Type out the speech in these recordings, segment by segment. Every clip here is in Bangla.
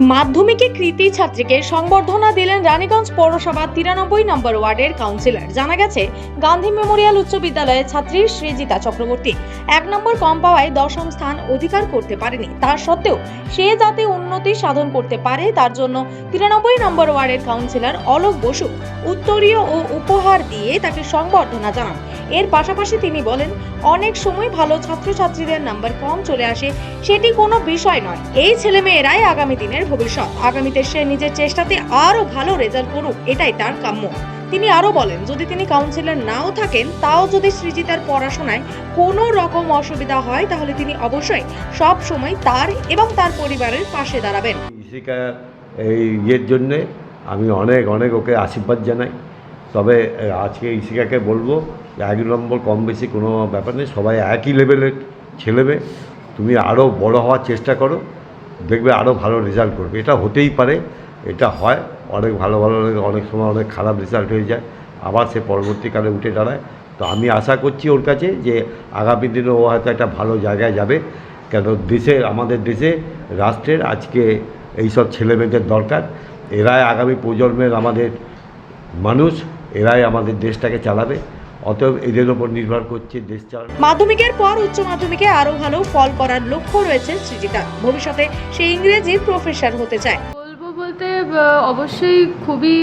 মাধ্যমিকে কৃতি ছাত্রীকে সংবর্ধনা দিলেন রানীগঞ্জ পৌরসভা তিরানব্বই নম্বর ওয়ার্ডের কাউন্সিলর। জানা গেছে, গান্ধী মেমোরিয়াল উচ্চ বিদ্যালয়ের ছাত্রী সৃজিতা চক্রবর্তী এক নম্বর কম পাওয়ায় দশম স্থান অধিকার করতে পারেনি। তা সত্ত্বেও সে যাতে উন্নতি সাধন করতে পারে, তার জন্য তিরানব্বই নম্বর ওয়ার্ডের কাউন্সিলর অলোক বসু উত্তরীয় ও উপহার দিয়ে তাকে সংবর্ধনা জানান। এর পাশাপাশি তিনি বলেন, অনেক সময় ভালো ছাত্রছাত্রীদের নাম্বার কম চলে আসে, সেটি কোনো বিষয় নয়। এই ছেলেমেয়েরাই আগামী দিনের ভবিষ্যৎ। আগামীতে সে নিজের চেষ্টাতে আরও ভালো রেজাল্ট করুক, এটাই তার কাম্য। তিনি আরও বলেন, যদি তিনি কাউন্সিলর নাও থাকেন, তাও যদি সৃজিতার পড়াশোনায় কোনো রকম অসুবিধা হয়, তাহলে তিনি অবশ্যই সব সময় তার এবং তার পরিবারের পাশে দাঁড়াবেন। এই ইয়ের জন্যে আমি অনেক অনেক ওকে আশীর্বাদ জানাই। তবে আজকে ইশিকাকে বলব যে এক নম্বর কম বেশি কোনো ব্যাপার নেই, সবাই একই লেভেলের ছেলেবে তুমি আরও বড় হওয়ার চেষ্টা করো, দেখবে আরও ভালো রেজাল্ট করবে। এটা হতেই পারে, এটা হয়, অনেক ভালো ভালো, অনেক সময় অনেক খারাপ রেজাল্ট হয়ে যায়, আবার সে পরবর্তীকালে উঠে দাঁড়ায়। তো আমি আশা করছি ওর কাছে যে আগামী দিনে ও হয়তো একটা ভালো জায়গায় যাবে। কেন দেশে, আমাদের দেশে, রাষ্ট্রের আজকে এইসব ছেলেমেয়েদের দরকার। এরাই আগামী প্রজন্মের আমাদের মানুষ। এরাই আমাদের দেশটাকে চালাবে। অতএব এদের ওপর নির্ভর করছে দেশ চালানো। মাধ্যমিকের পর উচ্চ মাধ্যমিকে আরও ভালো ফল করার লক্ষ্য রয়েছে সৃজিতা। ভবিষ্যতে সে ইংরেজির প্রফেসর হতে চায়। বলব বলতে অবশ্যই খুবই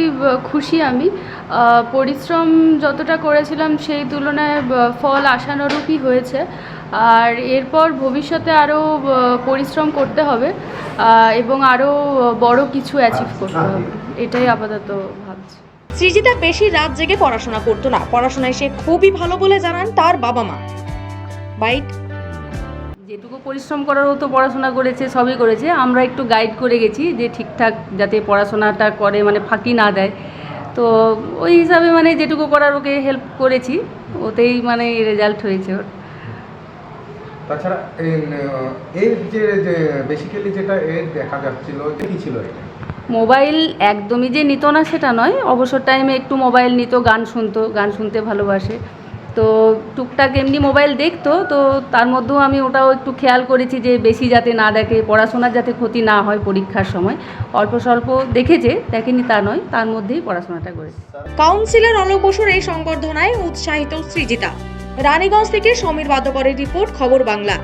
খুশি আমি। পরিশ্রম যতটা করেছিলাম সেই তুলনায় ফল আশানুরূপই হয়েছে। আর এরপর ভবিষ্যতে আরও পরিশ্রম করতে হবে এবং আরও বড় কিছু অ্যাচিভ করতে হবে। এটাই আপাতত ভাবছি। সৃজিতা বেশি রাত জেগে পড়াশোনা করতো না। পড়াশোনায় সে খুবই ভালো বলে জানান তার বাবা মা। বাইট। যেটুকু পরিশ্রম করার তো পড়াশোনা করেছে সবই করেছে। আমরা একটু গাইড করে গেছি যে ঠিকঠাক যাতে পড়াশোনাটা করে মানে ফাঁকি না দেয়। তো ওই হিসাবে মানে যেটুকু করার ওকে হেল্প করেছি ওতেই মানে রেজাল্ট হয়েছে ওর। তাছাড়া এর যে যে বেসিক্যালি যেটা এর দেখা যাচ্ছিল কি ছিল এটা? মোবাইল একদমই যে নিত না সেটা নয়। অবসর টাইমে একটু মোবাইল নিত, গান শুনতো, গান শুনতে ভালোবাসে। তো টুকটাক এমনি মোবাইল দেখতো, তো তার মধ্যেও আমি ওটাও একটু খেয়াল করেছি যে বেশি যাতে না দেখে, পড়াশোনার যাতে ক্ষতি না হয় পরীক্ষার সময়। অল্প স্বল্প দেখেছে, দেখেনি তা নয়, তার মধ্যেই পড়াশোনাটা করেছে। কাউন্সিলর অলোক এই সংবর্ধনায় উৎসাহিত সৃজিতা। রানীগঞ্জ থেকে সমীর বাদ্যকরের রিপোর্ট, খবর বাংলা।